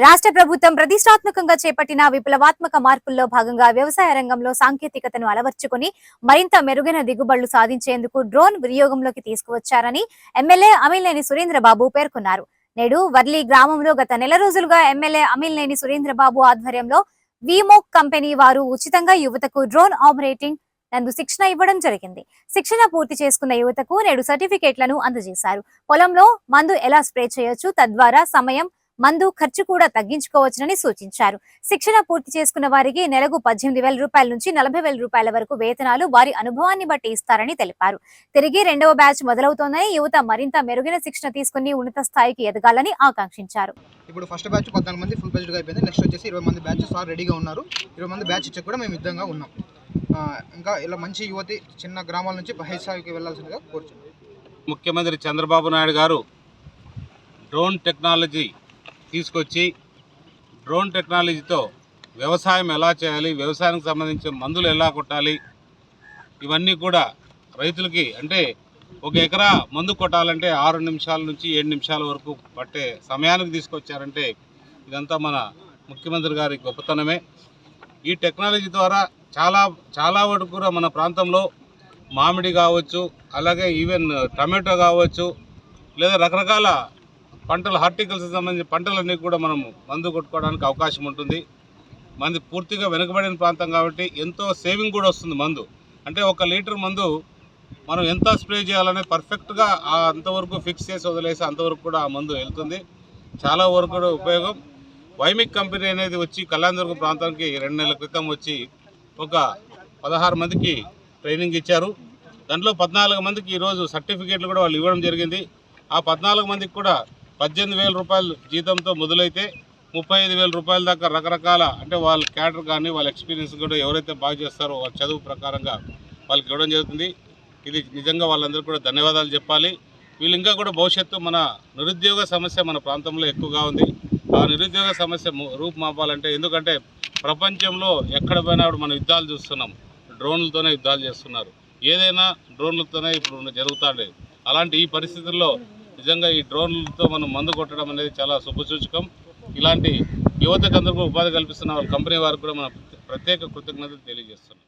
రాష్ట్ర ప్రభుత్వం ప్రతిష్టాత్మకంగా చేపట్టిన విప్లవాత్మక మార్పుల్లో భాగంగా వ్యవసాయ రంగంలో సాంకేతికతను అలవర్చుకుని మరింత మెరుగైన దిగుబడులు సాధించేందుకు డ్రోన్ వినియోగంలోకి తీసుకువచ్చారని ఎమ్మెల్యే అమిల్నేని సురేంద్రబాబు పేర్కొన్నారు. నేడు వర్లి గ్రామంలో గత నెల రోజులుగా ఎమ్మెల్యే అమిల్నేని సురేంద్రబాబు ఆధ్వర్యంలో వీమోక్ కంపెనీ వారు ఉచితంగా యువతకు డ్రోన్ ఆపరేటింగ్ నందు శిక్షణ ఇవ్వడం జరిగింది. శిక్షణ పూర్తి చేసుకున్న యువతకు నేడు సర్టిఫికేట్లను అందజేశారు. పొలంలో మందు ఎలా స్ప్రే చేయొచ్చు? తద్వారా సమయం మందు ఖర్చు కూడా తగ్గించుకోవచ్చునని సూచించారు. శిక్షణ పూర్తి చేసుకున్న వారికి నెలకు పద్దెనిమిది వేల రూపాయల నుంచి నలభై వేల రూపాయల వరకు వేతనాలు వారి అనుభవాన్ని బట్టి ఇస్తారని తెలిపారు. తిరిగి రెండవ బ్యాచ్ మొదలవుతోందని యువత మరింత మెరుగైన శిక్షణ తీసుకుని ఉన్నత స్థాయికి ఎదగాలని ఆకాంక్షించారు. ఇప్పుడు ఫస్ట్ బ్యాచ్ పద్నాలుగు మంది ఫుల్ బెజ్డ్గా అయిపోయింది. నెక్స్ట్ వచ్చేసి ఇరవై మంది బ్యాచెస్ ఆల్ రెడీగా ఉన్నారు. ఇరవై మంది బ్యాచ్ ఇచ్చే కూడా మేము యుద్ధంగా ఉన్నాం. ఇంకా ఇలా మంచి యువతి చిన్న గ్రామాల నుంచి హై స్థాయికి వెళ్ళాల్సిందిగా కోరుచున్నాం. ముఖ్యమంత్రి చంద్రబాబు నాయుడు గారు డ్రోన్ టెక్నాలజీ తీసుకొచ్చి డ్రోన్ టెక్నాలజీతో వ్యవసాయం ఎలా చేయాలి వ్యవసాయానికి సంబంధించిన మందులు ఎలా కొట్టాలి ఇవన్నీ కూడా రైతులకి అంటే ఒక ఎకరా మందు కొట్టాలంటే ఆరు నిమిషాల నుంచి ఏడు నిమిషాల వరకు పట్టే సమయానికి తీసుకొచ్చారంటే ఇదంతా మన ముఖ్యమంత్రి గారి గొప్పతనమే. ఈ టెక్నాలజీ ద్వారా చాలా చాలా వరకు కూడా మన ప్రాంతంలో మామిడి కావచ్చు అలాగే ఈవెన్ టమాటో కావచ్చు లేదా రకరకాల పంటలు హార్టికల్చర్ సంబంధించిన పంటలన్నీ కూడా మనము మందు కొట్టుకోవడానికి అవకాశం ఉంటుంది. మంది పూర్తిగా వెనుకబడిన ప్రాంతం కాబట్టి ఎంతో సేవింగ్ కూడా వస్తుంది మందు. అంటే ఒక లీటర్ మందు మనం ఎంత స్ప్రే చేయాలనే పర్ఫెక్ట్గా అంతవరకు ఫిక్స్ చేసి వదిలేసి అంతవరకు కూడా ఆ మందు వెళ్తుంది. చాలా వరకు కూడా ఉపయోగం. వైమిక్ కంపెనీ అనేది వచ్చి కళ్యాణదుర్గం ప్రాంతానికి రెండు నెలల క్రితం వచ్చి ఒక పదహారు మందికి ట్రైనింగ్ ఇచ్చారు. దాంట్లో పద్నాలుగు మందికి ఈరోజు సర్టిఫికేట్లు కూడా వాళ్ళు ఇవ్వడం జరిగింది. ఆ పద్నాలుగు మందికి కూడా పద్దెనిమిది వేల రూపాయలు జీతంతో మొదలైతే ముప్పై ఐదు వేల రూపాయల దాకా రకరకాల అంటే వాళ్ళ క్యాడర్ కానీ వాళ్ళ ఎక్స్పీరియన్స్ కూడా ఎవరైతే బాగా చేస్తారో వాళ్ళ చదువు ప్రకారంగా వాళ్ళకి ఇవ్వడం జరుగుతుంది. ఇది నిజంగా వాళ్ళందరికీ కూడా ధన్యవాదాలు చెప్పాలి. వీళ్ళు ఇంకా కూడా భవిష్యత్తు మన నిరుద్యోగ సమస్య మన ప్రాంతంలో ఎక్కువగా ఉంది. ఆ నిరుద్యోగ సమస్య రూపుమాపాలంటే ఎందుకంటే ప్రపంచంలో ఎక్కడ పోయినా మనం యుద్ధాలు చూస్తున్నాం. డ్రోన్లతోనే యుద్ధాలు చేస్తున్నారు. ఏదైనా డ్రోన్లతోనే ఇప్పుడు జరుగుతాడు అలాంటి ఈ పరిస్థితుల్లో నిజంగా ఈ డ్రోన్లతో మనం మందు కొట్టడం అనేది చాలా శుభసూచకం. ఇలాంటి యువతకు అందరికీ ఉపాధి కల్పిస్తున్న వాళ్ళ కంపెనీ వారికి కూడా మనం ప్రత్యేక కృతజ్ఞతలు తెలియజేస్తున్నాం.